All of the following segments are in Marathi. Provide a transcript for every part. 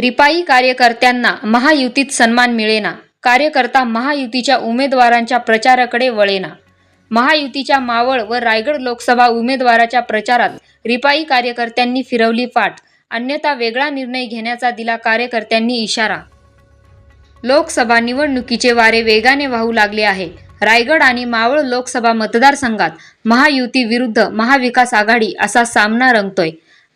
रिपाई कार्यकर्त्यांना महायुतीत सन्मान मिळेना. कार्यकर्ता महायुतीच्या उमेदवारांच्या प्रचाराकडे वळेना. महायुतीच्या मावळ व रायगड लोकसभा उमेदवाराच्या प्रचारात रिपाई कार्यकर्त्यांनी फिरवली पाठ अन्यथा वेगळा निर्णय घेण्याचा दिला कार्यकर्त्यांनी इशारा. लोकसभा निवडणुकीचे वारे वेगाने वाहू लागले आहे. रायगड आणि मावळ लोकसभा मतदारसंघात महायुती विरुद्ध महाविकास आघाडी असा सामना रंगतोय.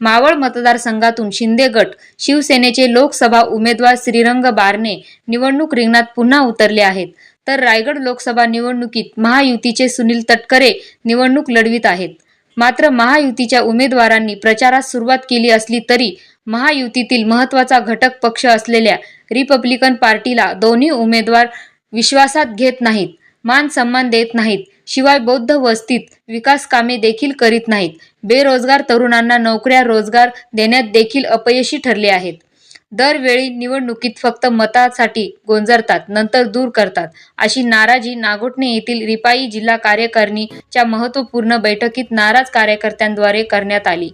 मावळ मतदारसंघातून शिंदे गट शिवसेनेचे लोकसभा उमेदवार श्रीरंग बारणे निवडणूक रिंगणात पुन्हा उतरले आहेत. तर रायगड लोकसभा निवडणुकीत महायुतीचे सुनील तटकरे निवडणूक लढवित आहेत. मात्र महायुतीच्या उमेदवारांनी प्रचारात सुरुवात केली असली तरी महायुतीतील महत्त्वाचा घटक पक्ष असलेल्या रिपब्लिकन पार्टीला दोन्ही उमेदवार विश्वासात घेत नाहीत. मान सन्मान देत नाहीत. शिवाय बौद्ध वस्तीत विकास कामे देखील करीत नाहीत. बेरोजगार तरुणांना नोकऱ्या रोजगार देण्यात देखील अपयशी ठरले आहेत. दरवेळी निवडणुकीत फक्त मतासाठी गोंजरतात नंतर दूर करतात. अशी नाराजी नागोठणे येथील रिपाई जिल्हा कार्यकारिणीच्या महत्त्वपूर्ण बैठकीत नाराज कार्यकर्त्यांद्वारे करण्यात आली.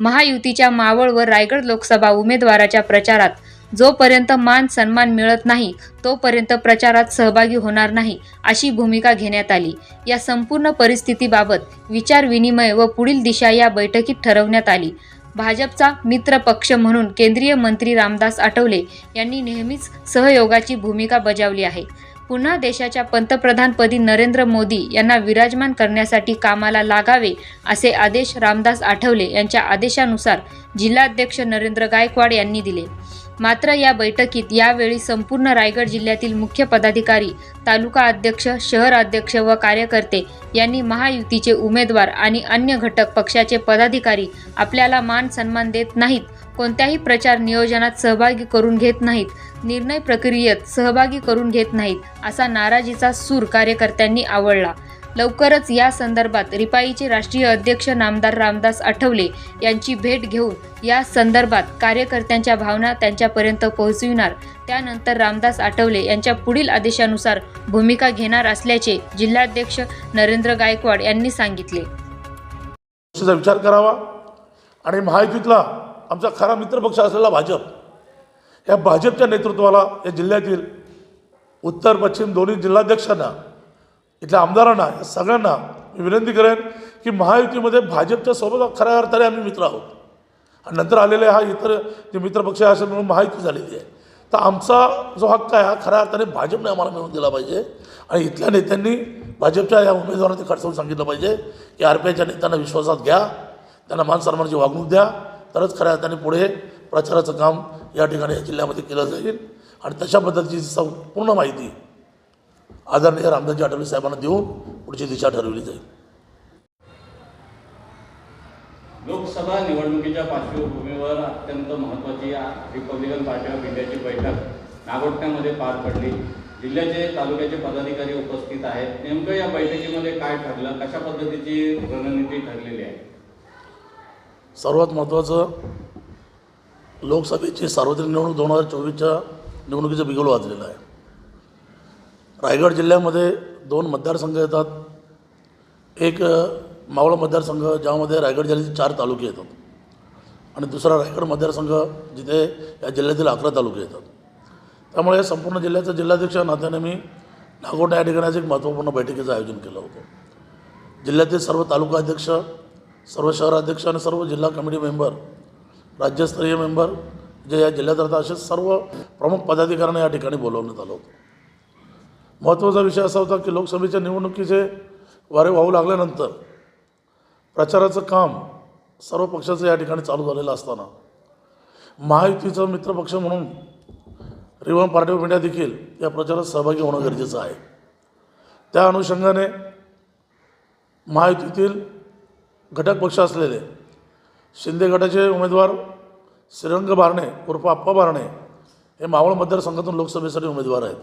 महायुतीच्या मावळ व रायगड लोकसभा उमेदवाराच्या प्रचारात जोपर्यंत मान सन्मान मिळत नाही तोपर्यंत प्रचारात सहभागी होणार नाही अशी भूमिका घेण्यात आली. या संपूर्ण परिस्थितीबाबत विचारविनिमय व पुढील दिशा या बैठकीत ठरवण्यात आली. भाजपचा मित्र पक्ष म्हणून केंद्रीय मंत्री रामदास आठवले यांनी नेहमीच सहयोगाची भूमिका बजावली आहे. पुन्हा देशाच्या पंतप्रधानपदी नरेंद्र मोदी यांना विराजमान करण्यासाठी कामाला लागावे असे आदेश रामदास आठवले यांच्या आदेशानुसार जिल्हाध्यक्ष नरेंद्र गायकवाड यांनी दिले. मात्र या बैठकीत यावेळी संपूर्ण रायगड जिल्ह्यातील मुख्य पदाधिकारी तालुका अध्यक्ष शहर अध्यक्ष व कार्यकर्ते यांनी महायुतीचे उमेदवार आणि अन्य घटक पक्षाचे पदाधिकारी आपल्याला मान सन्मान देत नाहीत कोणत्याही प्रचार नियोजनात सहभागी करून घेत नाहीत निर्णय प्रक्रियेत सहभागी करून घेत नाहीत असा नाराजीचा सूर कार्यकर्त्यांनी आवडला लवकरच या संदर्भात रिपाईचे राष्ट्रीय अध्यक्ष नामदार रामदास आठवले यांची भेट घेऊन या संदर्भात कार्यकर्त्यांच्या भावना त्यांच्यापर्यंत पोहोचविणार. त्यानंतर रामदास आठवले यांच्या पुढील आदेशानुसार भूमिका घेणार असल्याचे जिल्हाध्यक्ष नरेंद्र गायकवाड यांनी सांगितले. विचार करावा आणि महायुतीतला आमचा खरा मित्रपक्ष असलेला भाजप या भाजपच्या नेतृत्वाला या जिल्ह्यातील उत्तर पश्चिम दोन्ही जिल्हाध्यक्षांना इथल्या आमदारांना या सगळ्यांना मी विनंती करेन की महायुतीमध्ये भाजपच्या सोबत खऱ्या अर्थाने आम्ही मित्र आहोत. आणि नंतर आलेले हा इतर जे मित्रपक्ष आहे असं म्हणून महायुती झालेली आहे. तर आमचा जो हक्क आहे हा खऱ्या अर्थाने भाजपने आम्हाला मिळवून दिला पाहिजे. आणि इथल्या नेत्यांनी भाजपच्या या उमेदवारांनी ते सांगितलं पाहिजे की आर पी आयच्या नेत्यांना विश्वासात घ्या. त्यांना मान सन्मानाची वागणूक द्या. तरच खऱ्या अर्थाने पुढे प्रचाराचं काम या ठिकाणी या जिल्ह्यामध्ये केलं जाईल. आणि तशा पद्धतीची संपूर्ण माहिती आदरणीय रामदासजी आठवले साहेबांना देऊन पुढची दिशा ठरवली जाईल. लोकसभा निवडणुकीच्या पार्श्वभूमीवर अत्यंत महत्त्वाची रिपब्लिकन पार्टी ऑफ इंडियाची बैठक नागोठण्यामध्ये पार पडली. जिल्ह्याचे तालुक्याचे पदाधिकारी उपस्थित आहेत. नेमकं या बैठकीमध्ये काय ठरलं? कशा पद्धतीची रणनीती ठरलेली आहे? सर्वात महत्त्वाचं लोकसभेची सार्वत्रिक निवडणूक दोन हजार चोवीसच्या निवडणुकीचं बिगुल वाजलेलं आहे. रायगड जिल्ह्यामध्ये दोन मतदारसंघ येतात. एक मावळ मतदारसंघ ज्यामध्ये रायगड जिल्ह्याचे चार तालुके येतात. आणि दुसरा रायगड मतदारसंघ जिथे या जिल्ह्यातील अकरा तालुके येतात. त्यामुळे संपूर्ण जिल्ह्याचं जिल्हाध्यक्ष नात्याने मी नागोटा या ठिकाणी एक महत्त्वपूर्ण बैठकीचं आयोजन केलं होतं. जिल्ह्यातील सर्व तालुका अध्यक्ष सर्व शहराध्यक्ष आणि सर्व जिल्हा कमिटी मेंबर राज्यस्तरीय मेंबर जे या जिल्ह्यात राहतात असे सर्व प्रमुख पदाधिकाऱ्यांना या ठिकाणी बोलवण्यात आलं होतं. महत्त्वाचा विषय असा होता की लोकसभेच्या निवडणुकीचे वारे वाहू लागल्यानंतर प्रचाराचं काम सर्व पक्षाचं या ठिकाणी चालू झालेलं असताना महायुतीचं मित्रपक्ष म्हणून रिवम पार्टी ऑफ इंडिया देखील या प्रचारात सहभागी होणं गरजेचं आहे. त्या अनुषंगाने महायुतीतील घटक पक्ष असलेले शिंदे गटाचे उमेदवार श्रीरंग बारणे उर्फ आप्पा बारणे हे मावळ मतदारसंघातून लोकसभेसाठी उमेदवार आहेत.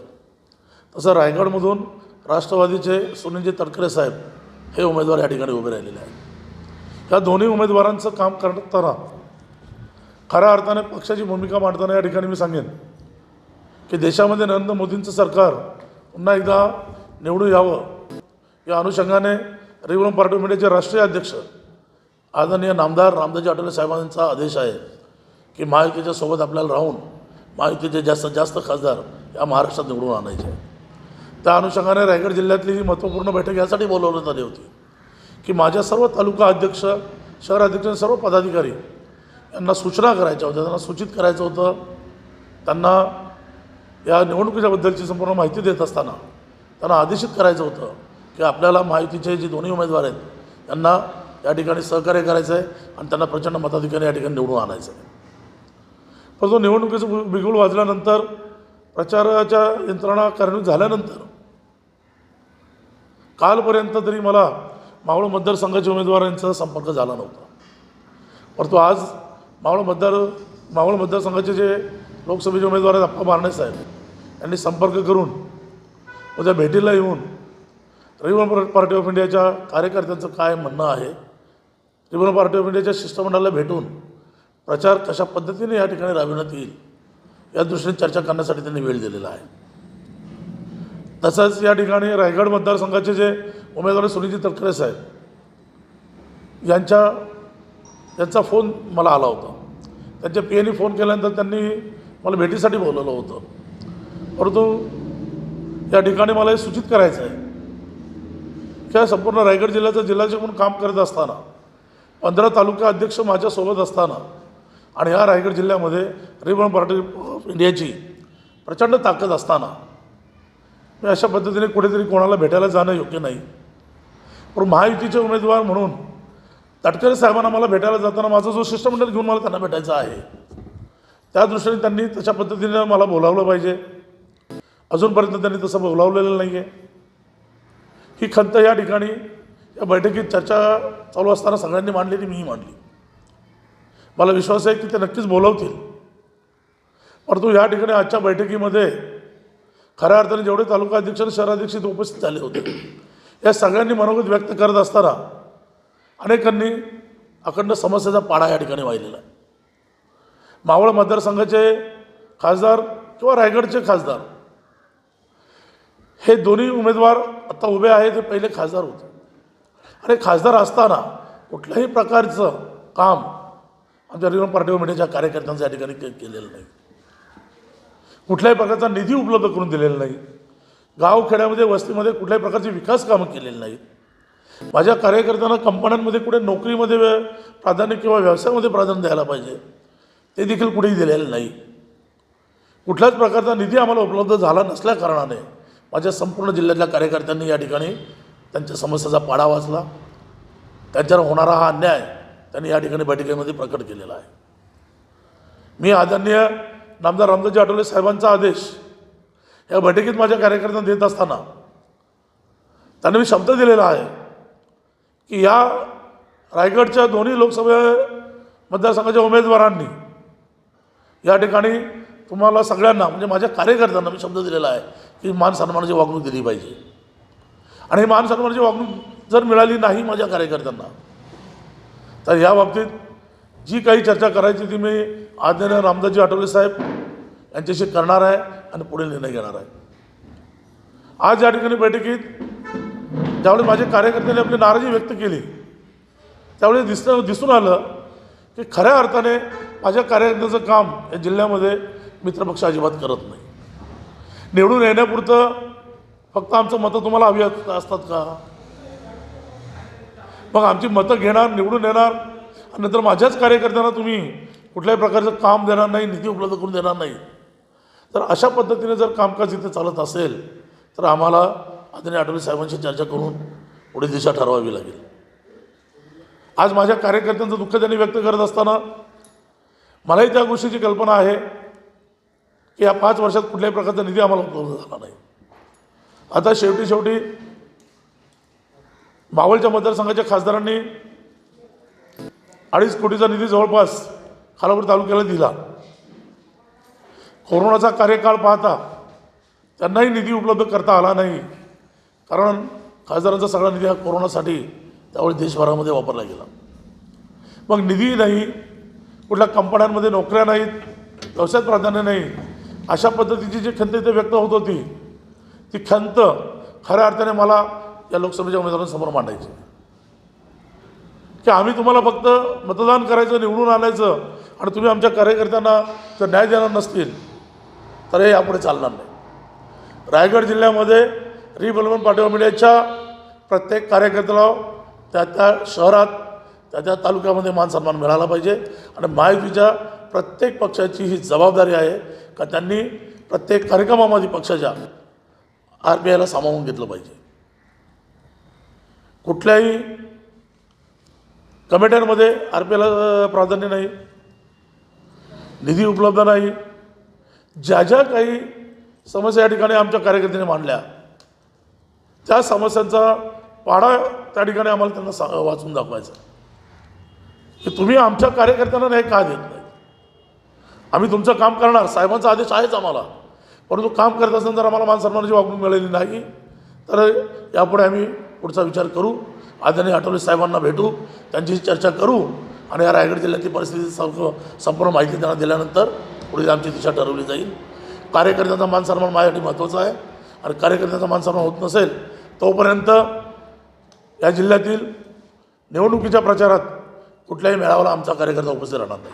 तसं रायगडमधून राष्ट्रवादीचे सुनीलजी तटकरे साहेब हे उमेदवार या ठिकाणी उभे राहिलेले आहेत. ह्या दोन्ही उमेदवारांचं काम करताना खऱ्या अर्थाने पक्षाची भूमिका मांडताना या ठिकाणी मी सांगेन की देशामध्ये नरेंद्र मोदींचं सरकार पुन्हा एकदा निवडून यावं या अनुषंगाने रिवरम पार्टी मीडियाचे राष्ट्रीय अध्यक्ष आदरणीय नामदार रामदाजी आठवले साहेबांचा आदेश आहे की महायुतीच्या सोबत आपल्याला राहून महायुतीचे जास्तीत जास्त खासदार या महाराष्ट्रात निवडून आणायचे त्या अनुषंगाने रायगड जिल्ह्यातली ही महत्त्वपूर्ण बैठक यासाठी बोलवण्यात आली होती. की माझ्या सर्व तालुका अध्यक्ष शहराध्यक्ष आणि सर्व पदाधिकारी यांना सूचना करायच्या होत्या त्यांना सूचित करायचं होतं. त्यांना या निवडणुकीच्याबद्दलची संपूर्ण माहिती देत असताना त्यांना आदेशित करायचं होतं की आपल्याला माहितीचे जे दोन्ही उमेदवार आहेत त्यांना या ठिकाणी सहकार्य करायचं आहे आणि त्यांना प्रचंड मताधिकारी या ठिकाणी निवडून आणायचं आहे परंतु निवडणुकीचं बिगुल वाजल्यानंतर प्रचाराच्या यंत्रणा कार्यान्वित झाल्यानंतर कालपर्यंत तरी मला मावळ मतदारसंघाच्या उमेदवारांचा संपर्क झाला नव्हता. परंतु आज मावळ मतदार मावळ मतदारसंघाचे जे लोकसभेचे उमेदवार आहेत अप्पा बारणे साहेब यांनी संपर्क करून उद्या भेटीला येऊन रिपब्लिकन पार्टी ऑफ इंडियाच्या कार्यकर्त्यांचं काय म्हणणं आहे रिपब्लिकन पार्टी ऑफ इंडियाच्या शिष्टमंडळाला भेटून प्रचार कशा पद्धतीने या ठिकाणी राबविण्यात येईल या दृष्टीने चर्चा करण्यासाठी त्यांनी वेळ दिलेला आहे. तसंच या ठिकाणी रायगड मतदारसंघाचे जे उमेदवार सुनीलजी तटकरे साहेब यांच्या यांचा फोन मला आला होता. त्यांच्या पी एनी फोन केल्यानंतर त्यांनी मला भेटीसाठी बोलवलं होतं. परंतु या ठिकाणी मला हे सूचित करायचं आहे की संपूर्ण रायगड जिल्ह्याचा जिल्ह्याचे म्हणून काम करत असताना पंधरा तालुका अध्यक्ष माझ्यासोबत असताना आणि ह्या रायगड जिल्ह्यामध्ये रिबन पार्टी ऑफ इंडियाची प्रचंड ताकद असताना अशा पद्धतीने कुठेतरी कोणाला भेटायला जाणं योग्य नाही. पण महायुतीचे उमेदवार म्हणून तटकरे साहेबांना मला भेटायला जाताना माझं जो शिष्टमंडळ घेऊन मला त्यांना भेटायचं आहे त्या दृष्टीने त्यांनी तशा पद्धतीने मला बोलावलं पाहिजे. अजूनपर्यंत त्यांनी तसं बोलावलेलं नाही आहे ही खंत या ठिकाणी या बैठकीत चर्चा चालू असताना सगळ्यांनी मांडलेली मीही मांडली. मला विश्वास आहे की ते नक्कीच बोलावतील. परंतु या ठिकाणी आजच्या बैठकीमध्ये खऱ्या अर्थाने जेवढे तालुका अध्यक्ष आणि शहराध्यक्ष इथे उपस्थित झाले होते या सगळ्यांनी मनोगत व्यक्त करत असताना अनेकांनी अखंड समस्येचा पाडा या ठिकाणी वाहिलेला आहे. मावळ मतदारसंघाचे खासदार किंवा रायगडचे खासदार हे दोन्ही उमेदवार आता उभे आहेत हे पहिले खासदार होते. आणि खासदार असताना कुठल्याही प्रकारचं काम आमच्या रिपब्लिकन पार्टी ऑफ कार्यकर्त्यांच्या या ठिकाणी केलेलं नाही. कुठल्याही प्रकारचा निधी उपलब्ध करून दिलेला नाही. गावखेड्यामध्ये वस्तीमध्ये कुठल्याही प्रकारची विकास कामं केलेली नाहीत. माझ्या कार्यकर्त्यांना कंपन्यांमध्ये कुठे नोकरीमध्ये प्राधान्य किंवा व्यवसायामध्ये प्राधान्य द्यायला पाहिजे ते देखील कुठेही दिलेलं नाही. कुठल्याच प्रकारचा निधी आम्हाला उपलब्ध झाला नसल्या कारणाने माझ्या संपूर्ण जिल्ह्यातल्या कार्यकर्त्यांनी या ठिकाणी त्यांच्या समस्येचा पाडा वाचला. त्यांच्यावर होणारा हा अन्याय त्यांनी या ठिकाणी बैठकीमध्ये प्रकट केलेला आहे. मी आदरणीय नामदार रामदासजी आठवले साहेबांचा आदेश या बैठकीत माझ्या कार्यकर्त्यांना देत असताना त्यांना मी शब्द दिलेला आहे की या रायगडच्या दोन्ही लोकसभा मतदारसंघाच्या उमेदवारांनी या ठिकाणी तुम्हाला सगळ्यांना म्हणजे माझ्या कार्यकर्त्यांना मी शब्द दिलेला आहे की मान सन्मानाची वागणूक दिली पाहिजे. आणि मान सन्मानाची वागणूक जर मिळाली नाही माझ्या कार्यकर्त्यांना तर या बाबतीत जी काही चर्चा करायची ती मी आदरणीय रामदासजी आठवले साहेब यांच्याशी करणार आहे आणि पुढे निर्णय घेणार आहे. आज या ठिकाणी बैठकीत ज्यावेळी माझ्या कार्यकर्त्यांनी आपली नाराजी व्यक्त केली त्यावेळी दिसणं दिसून आलं की खऱ्या अर्थाने माझ्या कार्यकर्त्याचं काम या जिल्ह्यामध्ये मित्रपक्ष अजिबात करत नाही. निवडून येण्यापुरतं फक्त आमचं मतं तुम्हाला हवी असतात का? मग आमची मतं घेणार निवडून येणार नंतर माझ्याच कार्यकर्त्यांना तुम्ही कुठल्याही प्रकारचं काम देणार नाही निधी उपलब्ध करून देणार नाही. तर अशा पद्धतीने जर कामकाज इथे चालत असेल तर आम्हाला आदरणीय आठवले साहेबांशी चर्चा करून पुढे दिशा ठरवावी लागेल. आज माझ्या कार्यकर्त्यांचं दुःख त्यांनी व्यक्त करत असताना मलाही त्या गोष्टीची कल्पना आहे की या पाच वर्षात कुठल्याही प्रकारचा निधी आम्हाला उपलब्ध झाला नाही. आता शेवटी शेवटी मावळच्या मतदारसंघाच्या खासदारांनी अडीच कोटीचा निधी जवळपास खालापूर तालुक्याला दिला. कोरोनाचा कार्यकाळ पाहता त्यांनाही निधी उपलब्ध करता आला नाही. कारण खासदारांचा सगळा निधी हा कोरोनासाठी त्यावेळी देशभरामध्ये वापरला गेला. मग निधी नाही कुठल्या कंपन्यांमध्ये नोकऱ्या नाहीत व्यवसायात प्राधान्य नाही अशा पद्धतीची जी खंत इथे व्यक्त होत होती ती खंत खऱ्या अर्थाने मला या लोकसभेच्या उमेदवारांसमोर मांडायची. की आम्ही तुम्हाला फक्त मतदान करायचं निवडून आणायचं आणि तुम्ही आमच्या कार्यकर्त्यांना जर न्याय देणार नसतील तर हे यापुढे चालणार नाही. रायगड जिल्ह्यामध्ये रिडेव्हलपमेंट पार्टी ऑफ इंडियाच्या प्रत्येक कार्यकर्त्याला त्या त्या शहरात त्या त्या तालुक्यामध्ये मान सन्मान मिळाला पाहिजे. आणि महायुतीच्या प्रत्येक पक्षाची ही जबाबदारी आहे का त्यांनी प्रत्येक कार्यक्रमामध्ये पक्षाच्या आर बी आयला सामावून घेतलं पाहिजे. कुठल्याही कमिट्यांमध्ये आर पी एला प्राधान्य नाही. निधी उपलब्ध नाही. ज्या ज्या काही समस्या या ठिकाणी आमच्या कार्यकर्त्यांनी मांडल्या त्या समस्यांचा पाडा त्या ठिकाणी आम्हाला त्यांना सा वाचून दाखवायचा. की तुम्ही आमच्या कार्यकर्त्यांना नाही का देत नाही आम्ही तुमचं काम करणार. साहेबांचा आदेश आहेच आम्हाला. परंतु काम करत असताना जर आम्हाला मानसन्मानाची वागणूक मिळालेली नाही तर यापुढे आम्ही पुढचा विचार करू. आदरणीय आठवले साहेबांना भेटू. त्यांची चर्चा करू. आणि या रायगड जिल्ह्यातली परिस्थिती संप संपूर्ण माहिती त्यांना दिल्यानंतर पुढे आमची दिशा ठरवली जाईल. कार्यकर्त्यांचा मानसन्मान माझ्यासाठी महत्त्वाचा आहे. आणि कार्यकर्त्यांचा मानसन्मान होत नसेल तोपर्यंत या जिल्ह्यातील निवडणुकीच्या प्रचारात कुठल्याही मेळाव्याला आमचा कार्यकर्ता उपस्थित राहणार नाही.